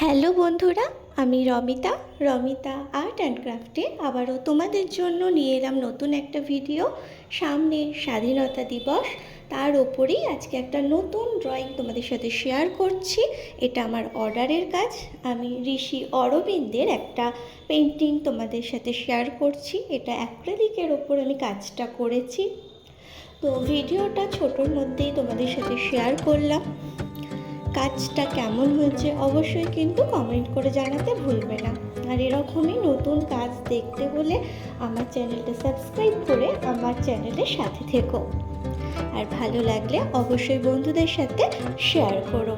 Hello বন্ধুরা, আমি Ramita Ramita art and ক্রাফটে আবারও তোমাদের জন্য নিয়ে এলাম নতুন একটা ভিডিও সামনে স্বাধীনতা দিবস। তার ওপরেই আজকে একটা নতুন ড্রয়িং তোমাদের সাথে শেয়ার করছি। এটা আমার অর্ডারের কাজ। আমি ঋষি অরবিন্দের একটা পেন্টিং তোমাদের সাথে শেয়ার করছি। এটা অ্যাক্রেলিকের ওপর আমি কাজটা করেছি। তো ভিডিওটা ছোটোর মধ্যেই তোমাদের সাথে শেয়ার করলাম। কাজটা কেমন হয়েছে অবশ্যই কিন্তু কমেন্ট করে জানাতে ভুলবে না। আর এরকমই নতুন কাজ দেখতে হলে আমার চ্যানেলটা সাবস্ক্রাইব করে আমার চ্যানেলের সাথে থেকো। আর ভালো লাগলে অবশ্যই বন্ধুদের সাথে শেয়ার করো।